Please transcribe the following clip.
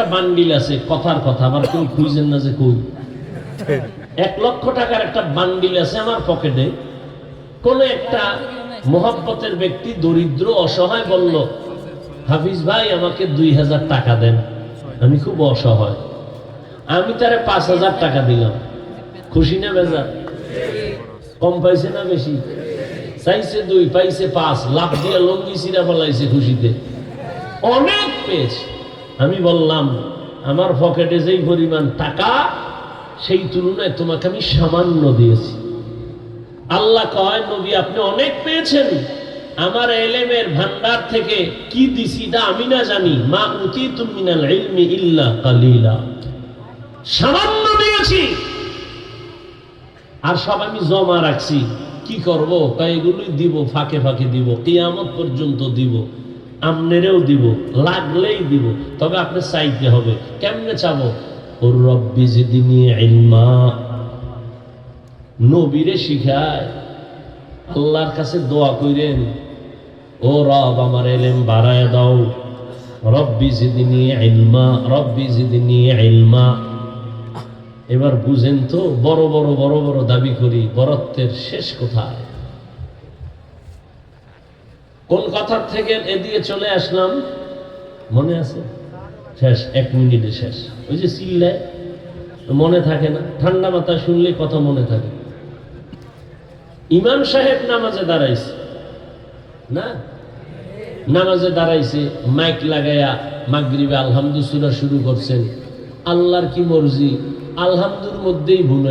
একটা বান্ডিল আছে, কথার কথা, আবার কেউ খুঁজছেন না যে কই। এক লক্ষ টাকার একটা বান্ডিল আছে আমার পকেটে। কোন একটা মোহাব্বতের ব্যক্তি দরিদ্র, অসহায় বলল, হাফিজ ভাই, আমাকে দুই হাজার টাকা দেন। আমি খুব অসহায়। আমি তারে পাঁচ হাজার টাকা দিলাম। খুশি না বেজার? কম পাইছে না বেশি? চাইছে দুই, পাইছে পাঁচ লাভ দিয়ে লঙ্গি সিরা বলাইছে খুশিতে। অনেক পেয়েছে। আমি বললাম, আমার পকেটে যেই পরিমাণ টাকা, সেই তুলনায় তোমাকে আমি সামান্য দিয়েছি। আল্লাহ কয়, নবী, আপনি অনেক পেয়েছেন। আমার এলেমের ভান্ডার থেকে কি দিছি এটা আমি না জানি। মা উতি তুমিনাল ইলমি ইল্লা কালিলা। সামান্য দিয়েছি। আর সব আমি জমা রাখছি। কি করব? এগুলোই দিব, ফাঁকে ফাঁকে দিব। কিয়ামত পর্যন্ত দিব। আমনেরেও দিব, লাগলেই দিব, তবে আপনি চাইতে হবে। কেমনে চাবো? ওর রব্বি জিদিনি ইলমা নবীরে শিখায়, আল্লাহর কাছে দোয়া কইরেন, ও রব, আমার এলেম বাড়ায় দাও। রব্বি জিদিনি ইলমা, রব্বি জিদিনি ইলমা। এবার বুঝেন তো, বড় বড় বড় বড় দাবি করি, বরত্বের শেষ কোথায়? কোন কথার থেকে এদিকে চলে আসলাম? মনে আছে? শেষ, এক মিনিটে শেষ। ওই যে চিল্লায় মনে থাকে না। ঠান্ডা মাথায় শুনলে কথা মনে থাকে। ইমাম সাহেব নামাজে দাঁড়াইছে। না? নামাজে দাঁড়াইছে, মাইক লাগাইয়া মাগরিবে আলহামদুসুরা শুরু করছেন। আল্লাহর কি মর্জি? আলহামদুর মধ্যেই ভুল